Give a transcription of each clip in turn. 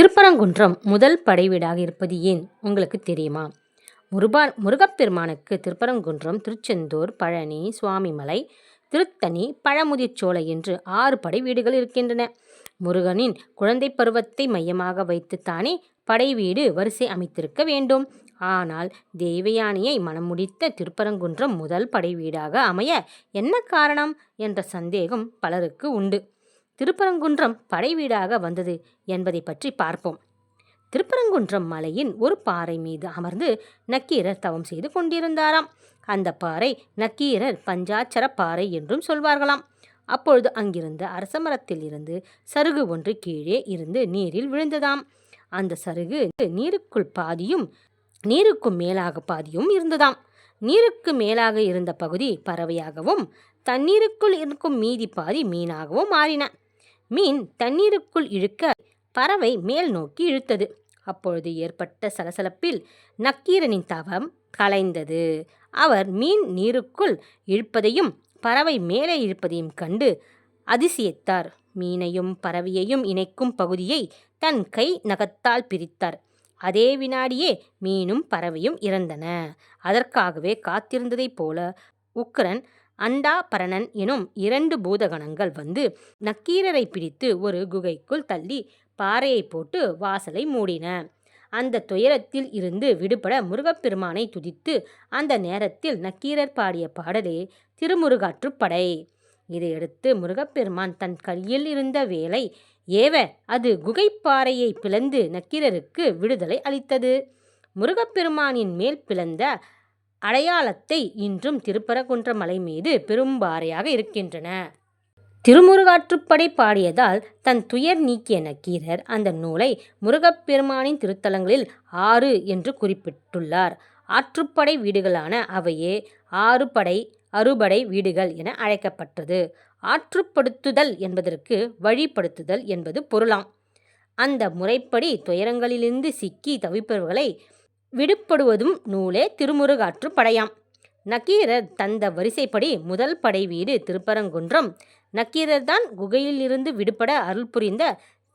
திருப்பரங்குன்றம் முதல் படைவீடாக இருப்பது ஏன்? உங்களுக்கு தெரியுமா? முருபா முருகப்பெருமானுக்கு திருப்பரங்குன்றம் திருச்செந்தூர் பழனி சுவாமிமலை திருத்தணி பழமுதிர்ச்சோலை என்று ஆறு படை வீடுகள் இருக்கின்றன. முருகனின் குழந்தை பருவத்தை மையமாக வைத்துத்தானே படை வீடு வரிசை அமைத்திருக்க வேண்டும். ஆனால் தேவயானியை மணமுடித்த திருப்பரங்குன்றம் முதல் படை வீடாக அமைய என்ன காரணம்? என்ற சந்தேகம் பலருக்கு உண்டு. திருப்பரங்குன்றம் படைவீடாக வந்தது என்பதை பற்றி பார்ப்போம். திருப்பரங்குன்றம் மலையின் ஒரு பாறை மீது அமர்ந்து நக்கீரர் தவம் செய்து கொண்டிருந்தாராம். அந்த பாறை நக்கீரர் பஞ்சாட்சர பாறை என்றும் சொல்வார்களாம். அப்பொழுது அங்கிருந்த அரசமரத்தில் இருந்து சருகு ஒன்று கீழே இருந்து நீரில் விழுந்ததாம். அந்த சருகு நீருக்குள் பாதியும் நீருக்கும் மேலாக பாதியும் இருந்ததாம். நீருக்கு மேலாக இருந்த பகுதி பறவையாகவும் தண்ணீருக்குள் இருக்கும் மீதி பாதி மீனாகவும் மாறின. மீன் தண்ணீருக்குள் இழுக்க பறவை மேல் நோக்கி இழுத்தது. அப்பொழுது ஏற்பட்ட சலசலப்பில் நக்கீரனின் தவம் கலைந்தது. அவர் மீன் நீருக்குள் இழுப்பதையும் பறவை மேலே இழுப்பதையும் கண்டு அதிசயித்தார். மீனையும் பறவையையும் இணைக்கும் பகுதியை தன் கை நகத்தால் பிரித்தார். அதே வினாடியே மீனும் பறவையும் இறந்தன. அதற்காகவே காத்திருந்ததைப் போல உக்கரன் அண்டாபரணன் எனும் இரண்டு பூதகணங்கள் வந்து நக்கீரரை பிடித்து ஒரு குகைக்குள் தள்ளி பாறையை போட்டு வாசலை மூடின. அந்த துயரத்தில் இருந்து விடுபட முருகப்பெருமானை துதித்து அந்த நேரத்தில் நக்கீரர் பாடிய பாடலே திருமுருகாற்றுப்படை இதையடுத்து முருகப்பெருமான் தன் கையில் இருந்த வேலை ஏவ அது குகைப்பாறையை பிளந்து நக்கீரருக்கு விடுதலை அளித்தது. முருகப்பெருமானின் மேல் பிளந்த அடையாளத்தை இன்றும் திருப்பரங்குன்ற மலை மீது பெரும்பாறையாக இருக்கின்றன. திருமுருகாற்றுப்படை பாடியதால் தன் துயர் நீக்கிய நக்கீரர் அந்த நூலை முருகப்பெருமானின் திருத்தலங்களில் ஆறு என்று குறிப்பிட்டுள்ளார். ஆற்றுப்படை வீடுகளான அவையே ஆறுபடை அறுபடை வீடுகள் என அழைக்கப்பட்டது. ஆற்றுப்படுத்துதல் என்பதற்கு வழிப்படுத்துதல் என்பது பொருளாம். அந்த முறைப்படி துயரங்களிலிருந்து சிக்கி தவிப்பவர்களை விடுபடுவதும் நூலே திருமுருகாற்று படையாம். நக்கீரர் தந்த வரிசைப்படி முதல் படை வீடு திருப்பரங்குன்றம். நக்கீரர் தான் குகையிலிருந்து விடுபட அருள் புரிந்த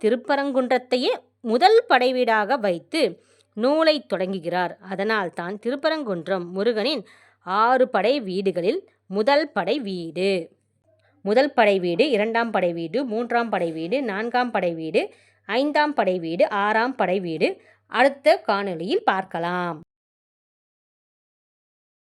திருப்பரங்குன்றத்தையே முதல் படை வீடாக வைத்து நூலை தொடங்குகிறார். அதனால் தான் திருப்பரங்குன்றம் முருகனின் ஆறு படை வீடுகளில் முதல் படை வீடு. முதல் படை வீடு இரண்டாம் படை வீடு மூன்றாம் படை வீடு நான்காம் படை வீடு ஐந்தாம் படை வீடு ஆறாம் படை வீடு அடுத்த காணொளியில் பார்க்கலாம்.